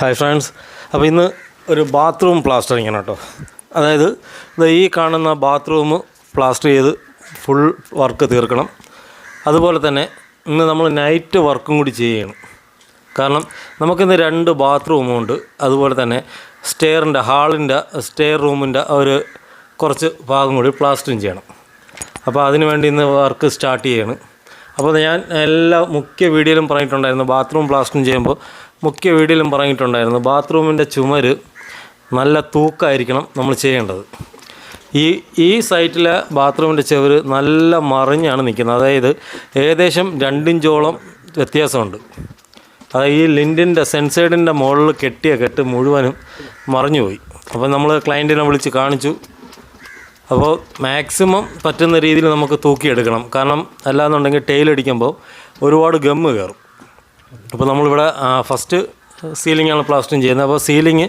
Hi friends അപ്പോൾ ഇന്ന് ഒരു ബാത്റൂം പ്ലാസ്റ്ററിങ്ങാണ് കേട്ടോ. അതായത് ഈ കാണുന്ന ബാത്റൂം പ്ലാസ്റ്റർ ചെയ്ത് ഫുൾ വർക്ക് തീർക്കണം. അതുപോലെ തന്നെ ഇന്ന് നമ്മൾ നൈറ്റ് വർക്കും കൂടി ചെയ്യണം. കാരണം നമുക്കിന്ന് രണ്ട് ബാത്റൂമും ഉണ്ട്. അതുപോലെ തന്നെ സ്റ്റെയറിന്റെ ഹാളിന്റെ സ്റ്റെയർ റൂമിന്റെ ഒരു കുറച്ച് ഭാഗം കൂടി പ്ലാസ്റ്ററിങ് ചെയ്യണം. അപ്പോൾ അതിന് വേണ്ടി ഇന്ന് വർക്ക് സ്റ്റാർട്ട് ചെയ്യണം. അപ്പോൾ ഞാൻ എല്ലാ മുഖ്യ വീഡിയോയിലും പറഞ്ഞിട്ടുണ്ടായിരുന്നു ബാത്റൂം പ്ലാസ്റ്ററിങ് ചെയ്യുമ്പോൾ മുഖ്യ വീഡിയോയിലും പറഞ്ഞിട്ടുണ്ടായിരുന്നു ബാത്റൂമിന്റെ ചുമര് നല്ല തൂക്കായിരിക്കണം നമ്മൾ ചെയ്യേണ്ടത്. ഈ ഈ സൈറ്റിലെ ബാത്റൂമിന്റെ ചുവര് നല്ല മറിഞ്ഞാണ് നിൽക്കുന്നത്. അതായത് ഏകദേശം രണ്ടിഞ്ചോളം വ്യത്യാസമുണ്ട്. അതായത് ഈ ലിന്റിന്റെ സെൻസൈഡിന്റെ മുകളിൽ കെട്ടിയ കെട്ട് മുഴുവനും മറിഞ്ഞു പോയി അപ്പോൾ നമ്മൾ ക്ലയന്റിനെ വിളിച്ച് കാണിച്ചു. അപ്പോൾ മാക്സിമം പറ്റുന്ന രീതിയിൽ നമുക്ക് തൂക്കിയെടുക്കണം. കാരണം അല്ലാന്നുണ്ടെങ്കിൽ ടൈലടിക്കുമ്പോൾ ഒരുപാട് ഗമ്മ് കയറും. അപ്പോൾ നമ്മളിവിടെ ഫസ്റ്റ് സീലിംഗ് ആണ് പ്ലാസ്റ്ററിങ് ചെയ്യുന്നത്. അപ്പോൾ സീലിംഗ്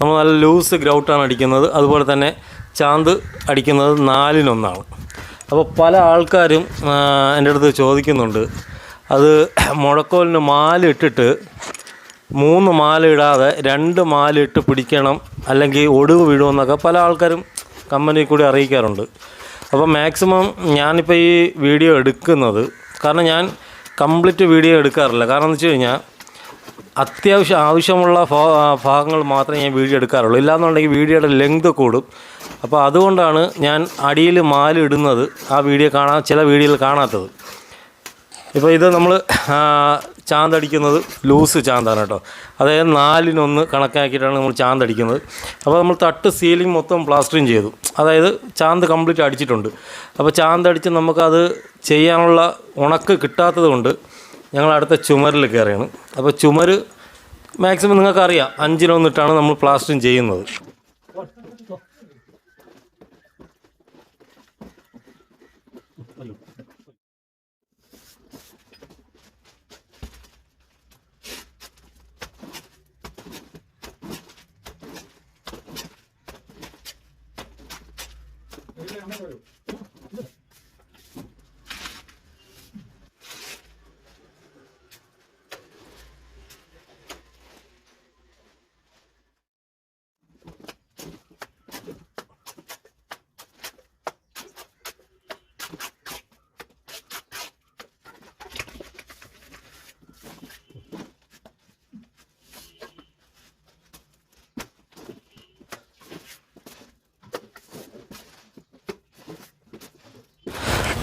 നമ്മൾ നല്ല ലൂസ് ഗ്രൗട്ടാണ് അടിക്കുന്നത്. അതുപോലെ തന്നെ ചാന്ത് അടിക്കുന്നത് നാലിനൊന്നാണ്. അപ്പോൾ പല ആൾക്കാരും എന്റെ അടുത്ത് ചോദിക്കുന്നുണ്ട്. അത് മുഴക്കോലിന് മാലിട്ടിട്ട് മൂന്ന് മാല ഇടാതെ രണ്ട് മാല ഇട്ട് പിടിക്കണം അല്ലെങ്കിൽ ഒടിവ് വീഴുമെന്നൊക്കെ പല ആൾക്കാരും കമ്പനി കൂടി അറിയിക്കാറുണ്ട്. അപ്പോൾ മാക്സിമം ഞാനിപ്പോൾ ഈ വീഡിയോ എടുക്കുന്നത് കാരണം ഞാൻ കംപ്ലീറ്റ് വീഡിയോ എടുക്കാറില്ല. കാരണം എന്ന് വെച്ച് കഴിഞ്ഞാൽ അത്യാവശ്യം ആവശ്യമുള്ള ഭാഗങ്ങൾ മാത്രമേ ഞാൻ വീഡിയോ എടുക്കാറുള്ളൂ. ഇല്ലാന്നുണ്ടെങ്കിൽ വീഡിയോയുടെ ലെങ്ത് കൂടും. അപ്പോൾ അതുകൊണ്ടാണ് ഞാൻ അടിയിൽ മാല ഇടുന്നത് ആ വീഡിയോ കാണാൻ ചില വീഡിയോയിൽ കാണാത്തത്. ഇപ്പോൾ ഇത് നമ്മൾ ചാന്തടിക്കുന്നത് ലൂസ് ചാന്താണ് കേട്ടോ. അതായത് നാലിനൊന്ന് കണക്കാക്കിയിട്ടാണ് നമ്മൾ ചാന്തടിക്കുന്നത്. അപ്പോൾ നമ്മൾ തട്ട് സീലിംഗ് മൊത്തം പ്ലാസ്റ്ററിങ് ചെയ്തു. അതായത് ചാന്ത് കംപ്ലീറ്റ് അടിച്ചിട്ടുണ്ട്. അപ്പോൾ ചാന്ത് അടിച്ച് നമുക്കത് ചെയ്യാനുള്ള ഉണക്ക് കിട്ടാത്തത് കൊണ്ട് ഞങ്ങൾ അടുത്ത ചുമരിൽ കയറിയാണ്. അപ്പോൾ ചുമര് മാക്സിമം നിങ്ങൾക്കറിയാം അഞ്ചിലൊന്നിട്ടാണ് നമ്മൾ പ്ലാസ്റ്ററിങ് ചെയ്യുന്നത്.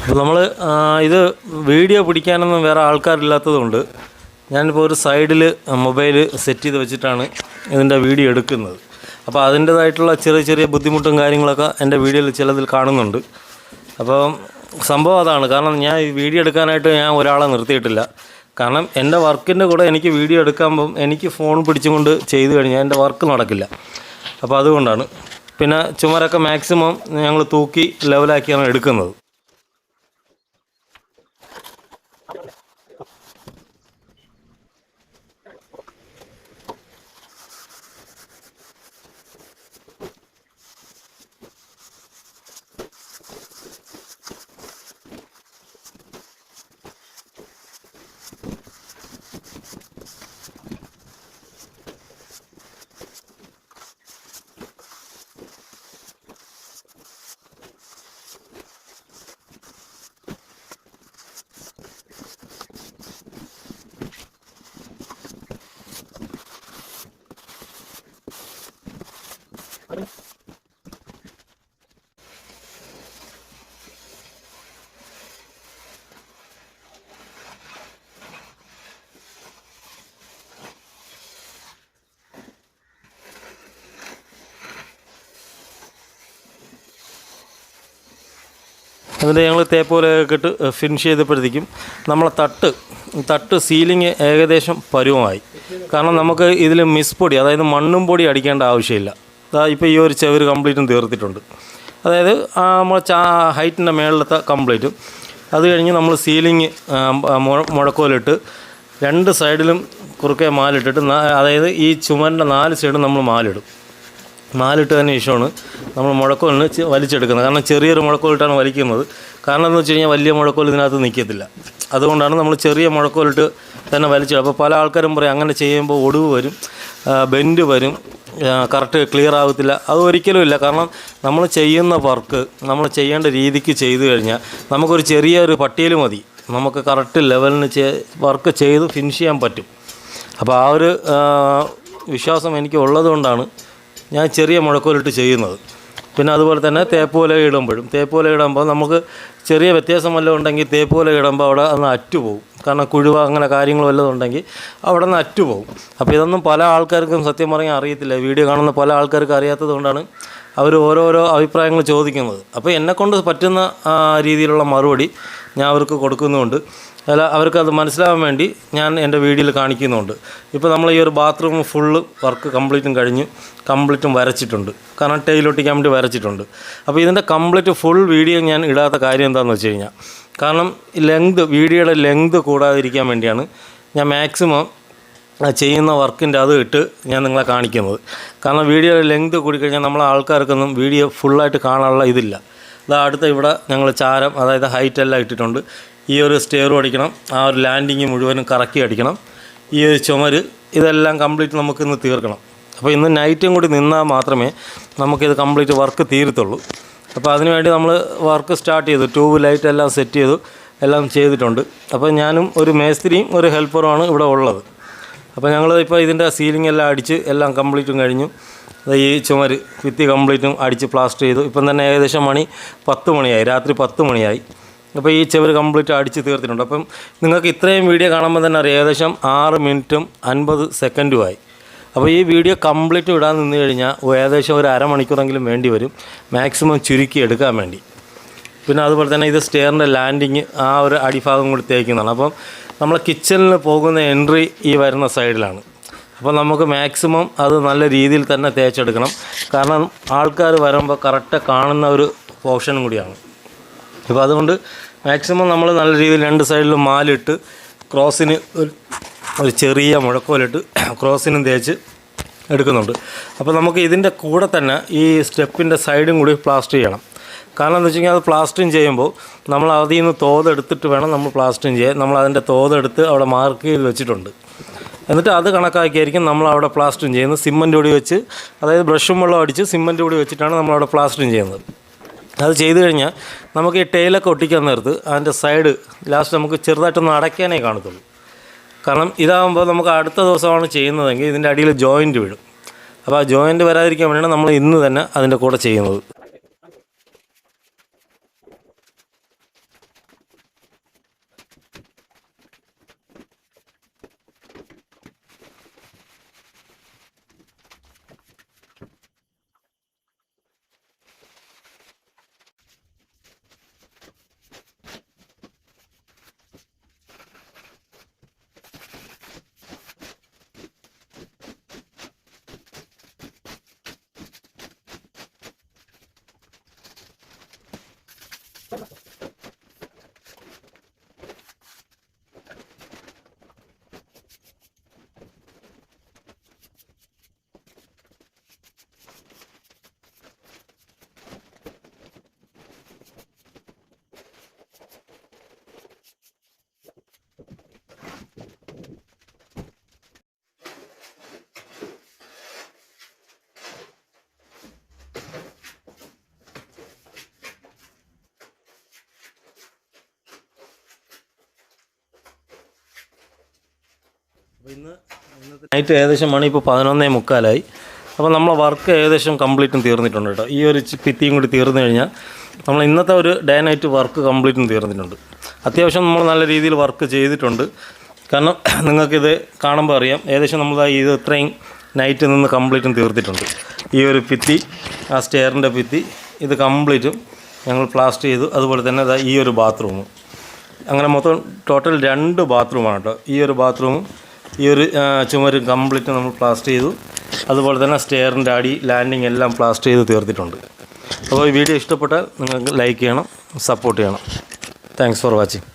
അപ്പോൾ നമ്മൾ ഇത് വീഡിയോ പിടിക്കാനൊന്നും വേറെ ആൾക്കാരില്ലാത്തതുകൊണ്ട് ഞാനിപ്പോൾ ഒരു സൈഡിൽ മൊബൈൽ സെറ്റ് ചെയ്ത് വെച്ചിട്ടാണ് ഇതിന്റെ വീഡിയോ എടുക്കുന്നത്. അപ്പോൾ അതിന്റേതായിട്ടുള്ള ചെറിയ ചെറിയ ബുദ്ധിമുട്ടും കാര്യങ്ങളൊക്കെ എന്റെ വീഡിയോയിൽ ചിലതിൽ കാണുന്നുണ്ട്. അപ്പോൾ സംഭവം അതാണ്. കാരണം ഞാൻ ഈ വീഡിയോ എടുക്കാനായിട്ട് ഞാൻ ഒരാളെ നിർത്തിയിട്ടില്ല. കാരണം എന്റെ വർക്കിന്റെ കൂടെ എനിക്ക് വീഡിയോ എടുക്കുമ്പം എനിക്ക് ഫോൺ പിടിച്ചുകൊണ്ട് ചെയ്തു കഴിഞ്ഞാൽ എന്റെ വർക്ക് നടക്കില്ല. അപ്പോൾ അതുകൊണ്ടാണ്. പിന്നെ ചുമരൊക്കെ മാക്സിമം ഞങ്ങൾ തൂക്കി ലെവലാക്കിയാണ് എടുക്കുന്നത്. എന്നിട്ട് ഞങ്ങൾ തേപ്പോലൊക്കെ ഇട്ട് ഫിനിഷ് ചെയ്തപ്പോഴത്തേക്കും നമ്മളെ തട്ട് തട്ട് സീലിംഗ് ഏകദേശം പരുവമായി. കാരണം നമുക്ക് ഇതിൽ മിസ് പൊടി അതായത് മണ്ണും പൊടി അടിക്കേണ്ട ആവശ്യമില്ല. അതാ ഇപ്പോൾ ഈ ഒരു ചെവര് കംപ്ലീറ്റും തീർത്തിട്ടുണ്ട്. അതായത് നമ്മൾ ചാ ഹൈറ്റിന്റെ മേളിലത്തെ കംപ്ലീറ്റും അത് കഴിഞ്ഞ് നമ്മൾ സീലിംഗ് മുഴക്കോലിട്ട് രണ്ട് സൈഡിലും കുറുക്കെ മാലിട്ടിട്ട് അതായത് ഈ ചുമരിന്റെ നാല് സൈഡും നമ്മൾ മാലിടും. നാലിട്ടതിന് ഇഷ്ടമാണ് നമ്മൾ മുഴക്കോലിന് വലിച്ചെടുക്കുന്നത്. കാരണം ചെറിയൊരു മുഴക്കോലിട്ടാണ് വലിക്കുന്നത്. കാരണം എന്ന് വെച്ച് കഴിഞ്ഞാൽ വലിയ മുഴക്കോൽ ഇതിനകത്ത് നിൽക്കത്തില്ല അതുകൊണ്ടാണ് നമ്മൾ ചെറിയ മുഴക്കോലിട്ട് തന്നെ വലിച്ചെടുക്കുക. അപ്പോൾ പല ആൾക്കാരും പറയും അങ്ങനെ ചെയ്യുമ്പോൾ ഒടിവ് വരും ബെൻഡ് വരും കറക്റ്റ് ക്ലിയർ ആകത്തില്ല അത് ഒരിക്കലും ഇല്ല. കാരണം നമ്മൾ ചെയ്യുന്ന വർക്ക് നമ്മൾ ചെയ്യേണ്ട രീതിക്ക് ചെയ്തു കഴിഞ്ഞാൽ നമുക്കൊരു ചെറിയൊരു പട്ടിയൽ മതി. നമുക്ക് കറക്റ്റ് ലെവലിന് വർക്ക് ചെയ്ത് ഫിനിഷ് ചെയ്യാൻ പറ്റും. അപ്പോൾ ആ ഒരു വിശ്വാസം എനിക്ക് ഉള്ളതുകൊണ്ടാണ് ഞാൻ ചെറിയ മുഴക്കോലിട്ട് ചെയ്യുന്നത്. പിന്നെ അതുപോലെ തന്നെ തേപ്പോല ഇടുമ്പോഴും. തേപ്പോല ഇടുമ്പോൾ നമുക്ക് ചെറിയ വ്യത്യാസം വല്ലതും ഉണ്ടെങ്കിൽ തേപ്പോല ഇടുമ്പോൾ അവിടെ അന്ന് അറ്റുപോകും. കാരണം കുഴുവ അങ്ങനെ കാര്യങ്ങൾ വല്ലതും ഉണ്ടെങ്കിൽ അവിടെ നിന്ന് അറ്റുപോകും. അപ്പോൾ ഇതൊന്നും പല ആൾക്കാർക്കും സത്യം പറഞ്ഞാൽ അറിയത്തില്ല. വീഡിയോ കാണുന്ന പല ആൾക്കാർക്കും അറിയാത്തത് കൊണ്ടാണ് അവർ ഓരോരോ അഭിപ്രായങ്ങൾ ചോദിക്കുന്നത്. അപ്പോൾ എന്നെക്കൊണ്ട് പറ്റുന്ന രീതിയിലുള്ള മറുപടി ഞാൻ അവർക്ക് കൊടുക്കുന്നുമുണ്ട്. അല്ല അവർക്കത് മനസ്സിലാവാൻ വേണ്ടി ഞാൻ എന്റെ വീഡിയോയിൽ കാണിക്കുന്നുണ്ട്. ഇപ്പോൾ നമ്മൾ ഈ ഒരു ബാത്റൂം ഫുള്ള് വർക്ക് കംപ്ലീറ്റും കഴിഞ്ഞ് കംപ്ലീറ്റും വരച്ചിട്ടുണ്ട്. കാരണം ടൈലൊട്ടിക്കാൻ വേണ്ടി വരച്ചിട്ടുണ്ട്. അപ്പോൾ ഇതിന്റെ കംപ്ലീറ്റ് ഫുൾ വീഡിയോ ഞാൻ ഇടാത്ത കാര്യം എന്താണെന്ന് വെച്ച് കഴിഞ്ഞാൽ കാരണം ലെങ്ത് വീഡിയോയുടെ ലെങ്ത് കൂടാതിരിക്കാൻ വേണ്ടിയാണ് ഞാൻ മാക്സിമം ചെയ്യുന്ന വർക്കിന്റെ അത് ഇട്ട് ഞാൻ നിങ്ങളെ കാണിക്കുന്നത്. കാരണം വീഡിയോയുടെ ലെങ്ത് കൂടിക്കഴിഞ്ഞാൽ നമ്മളെ ആൾക്കാർക്കൊന്നും വീഡിയോ ഫുള്ളായിട്ട് കാണാനുള്ള ഇതില്ല. അതാ അടുത്ത ഇവിടെ ഞങ്ങൾ ചാരം അതായത് ഹൈറ്റ് എല്ലാം ഇട്ടിട്ടുണ്ട്. ഈ ഒരു സ്റ്റെയറും അടിക്കണം. ആ ഒരു ലാൻഡിങ് മുഴുവനും കറക്കി അടിക്കണം. ഈ ഒരു ചുമര് ഇതെല്ലാം കംപ്ലീറ്റ് നമുക്ക് ഇന്ന് തീർക്കണം. അപ്പോൾ ഇന്ന് നൈറ്റും കൂടി നിന്നാൽ മാത്രമേ നമുക്കിത് കംപ്ലീറ്റ് വർക്ക് തീരത്തുള്ളൂ. അപ്പോൾ അതിനുവേണ്ടി നമ്മൾ വർക്ക് സ്റ്റാർട്ട് ചെയ്തു. ട്യൂബ് ലൈറ്റ് എല്ലാം സെറ്റ് ചെയ്തു. എല്ലാം ചെയ്തിട്ടുണ്ട്. അപ്പോൾ ഞാനും ഒരു മേസ്ത്രിയും ഒരു ഹെൽപ്പറുമാണ് ഇവിടെ ഉള്ളത്. അപ്പോൾ ഞങ്ങൾ ഇപ്പോൾ ഇതിന്റെ സീലിംഗ് എല്ലാം അടിച്ച് എല്ലാം കംപ്ലീറ്റും കഴിഞ്ഞു. ഈ ചുമര് ഭിത്തി കംപ്ലീറ്റും അടിച്ച് പ്ലാസ്റ്റർ ചെയ്തു. ഇപ്പം തന്നെ ഏകദേശം മണി പത്ത് മണിയായി. രാത്രി പത്ത് മണിയായി. അപ്പോൾ ഈ ചെവർ കംപ്ലീറ്റ് അടിച്ച് തീർത്തിട്ടുണ്ട്. അപ്പം നിങ്ങൾക്ക് ഇത്രയും വീഡിയോ കാണുമ്പോൾ തന്നെ അറിയാം ഏകദേശം ആറ് മിനിറ്റും അൻപത് സെക്കൻഡുമായി അപ്പോൾ ഈ വീഡിയോ കംപ്ലീറ്റ് ഇടാൻ നിന്ന് കഴിഞ്ഞാൽ ഏകദേശം ഒരു അരമണിക്കൂറെങ്കിലും വേണ്ടി വരും. മാക്സിമം ചുരുക്കി എടുക്കാൻ വേണ്ടി. പിന്നെ അതുപോലെ തന്നെ ഇത് സ്റ്റെയറിന്റെ ലാൻഡിങ് ആ ഒരു അടിഭാഗം കൂടി തേക്കുന്നതാണ്. അപ്പം നമ്മൾ കിച്ചണിൽ പോകുന്ന എൻട്രി ഈ വരുന്ന സൈഡിലാണ്. അപ്പോൾ നമുക്ക് മാക്സിമം അത് നല്ല രീതിയിൽ തന്നെ തേച്ചെടുക്കണം. കാരണം ആൾക്കാർ വരുമ്പോൾ കറക്റ്റ് കാണുന്ന ഒരു പോർഷൻ കൂടിയാണ്. അപ്പോൾ അതുകൊണ്ട് മാക്സിമം നമ്മൾ നല്ല രീതിയിൽ രണ്ട് സൈഡിലും മാലിട്ട് ക്രോസിന് ഒരു ചെറിയ മുഴക്കോലിട്ട് ക്രോസിനും തേച്ച് എടുക്കുന്നുണ്ട്. അപ്പോൾ നമുക്ക് ഇതിന്റെ കൂടെ തന്നെ ഈ സ്റ്റെപ്പിന്റെ സൈഡും കൂടി പ്ലാസ്റ്റർ ചെയ്യണം. കാരണം എന്താ വെച്ചാൽ അത് പ്ലാസ്റ്ററിങ് ചെയ്യുമ്പോൾ നമ്മൾ അതിൽ നിന്ന് തോതെടുത്തിട്ട് വേണം നമ്മൾ പ്ലാസ്റ്ററിങ് ചെയ്യാൻ. നമ്മൾ അതിന്റെ തോതെടുത്ത് അവിടെ മാർക്ക് ചെയ്ത് വെച്ചിട്ടുണ്ട്. എന്നിട്ട് അത് കണക്കാക്കിയായിരിക്കും നമ്മൾ അവിടെ പ്ലാസ്റ്ററിങ് ചെയ്യുന്നത്. സിമ്മന്റ് കൂടി വെച്ച് അതായത് ബ്രഷും വെള്ളം അടിച്ച് സിമ്മന്റ് പൊടി വെച്ചിട്ടാണ് നമ്മൾ അവിടെ പ്ലാസ്റ്ററിങ് ചെയ്യുന്നത്. അത് ചെയ്തു കഴിഞ്ഞാൽ നമുക്ക് ഈ ടൈലൊക്കെ ഒട്ടിക്കാൻ നേരത്ത് അതിന്റെ സൈഡ് ലാസ്റ്റ് നമുക്ക് ചെറുതായിട്ടൊന്ന് അടയ്ക്കാനേ കാണത്തുള്ളൂ. കാരണം ഇതാകുമ്പോൾ നമുക്ക് അടുത്ത ദിവസമാണ് ചെയ്യുന്നതെങ്കിൽ ഇതിന്റെ അടിയിൽ ജോയിന്റ് വീഴും. അപ്പോൾ ആ ജോയിന്റ് വരാതിരിക്കാൻ വേണ്ടിയാണ് നമ്മൾ ഇന്ന് തന്നെ അതിന്റെ കൂടെ ചെയ്യുന്നത്. അപ്പോൾ ഇന്ന് നൈറ്റ് ഏകദേശം മണി ഇപ്പോൾ പതിനൊന്നേ മുക്കാലായി. അപ്പോൾ നമ്മളെ വർക്ക് ഏകദേശം കംപ്ലീറ്റും തീർന്നിട്ടുണ്ട് കേട്ടോ. ഈ ഒരു ഭിത്തിയും കൂടി തീർന്നു കഴിഞ്ഞാൽ നമ്മൾ ഇന്നത്തെ ഒരു ഡേ നൈറ്റ് വർക്ക് കംപ്ലീറ്റും തീർന്നിട്ടുണ്ട്. അത്യാവശ്യം നമ്മൾ നല്ല രീതിയിൽ വർക്ക് ചെയ്തിട്ടുണ്ട്. കാരണം നിങ്ങൾക്കിത് കാണുമ്പോൾ അറിയാം. ഏകദേശം നമ്മൾ ഇത് ഇത്രയും നൈറ്റ് നിന്ന് കംപ്ലീറ്റും തീർത്തിട്ടുണ്ട്. ഈ ഒരു ഭിത്തി ആ സ്റ്റെയറിന്റെ ഭിത്തി ഇത് കംപ്ലീറ്റും ഞങ്ങൾ പ്ലാസ്റ്റർ ചെയ്തു. അതുപോലെ തന്നെ ഈ ഒരു ബാത്റൂമും അങ്ങനെ മൊത്തം ടോട്ടൽ രണ്ട് ബാത്റൂമാണ് കേട്ടോ. ഈ ഒരു ബാത്റൂമും ഈ ഒരു ചുമര് കംപ്ലീറ്റ് നമ്മൾ പ്ലാസ്റ്റർ ചെയ്തു. അതുപോലെ തന്നെ സ്റ്റെയറിന്റെ അടി ലാൻഡിങ് എല്ലാം പ്ലാസ്റ്റർ ചെയ്ത് തീർത്തിട്ടുണ്ട്. അപ്പോൾ ഈ വീഡിയോ ഇഷ്ടപ്പെട്ടാൽ നിങ്ങൾക്ക് ലൈക്ക് ചെയ്യണം സപ്പോർട്ട് ചെയ്യണം. Thanks for watching